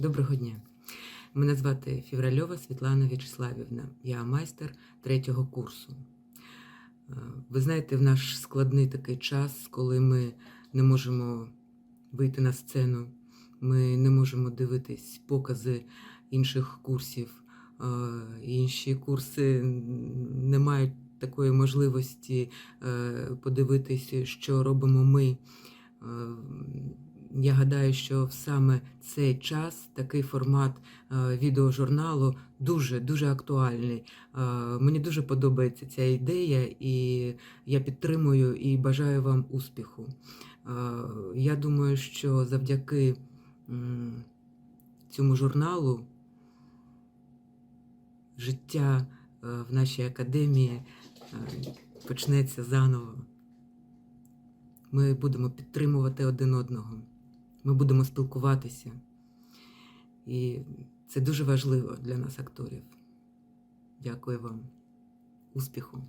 Доброго дня. Мене звати Фівральова Світлана В'ячеславівна. Я майстер третього курсу. Е, Ви знаєте, в наш складний такий час, коли ми не можемо вийти на сцену, ми не можемо дивитись покази інших курсів. е, Інші курси не мають такої можливості е, подивитись, що робимо ми. Я гадаю, що саме цей час такий формат е, відеожурналу дуже дуже актуальний. Е, Мені дуже подобається ця ідея, і я підтримую і бажаю вам успіху. Е, Я думаю, що завдяки цьому журналу життя в нашій академії почнеться заново. Ми будемо підтримувати один одного. Ми будемо спілкуватися. І це дуже важливо для нас, акторів. Дякую вам. Успіху!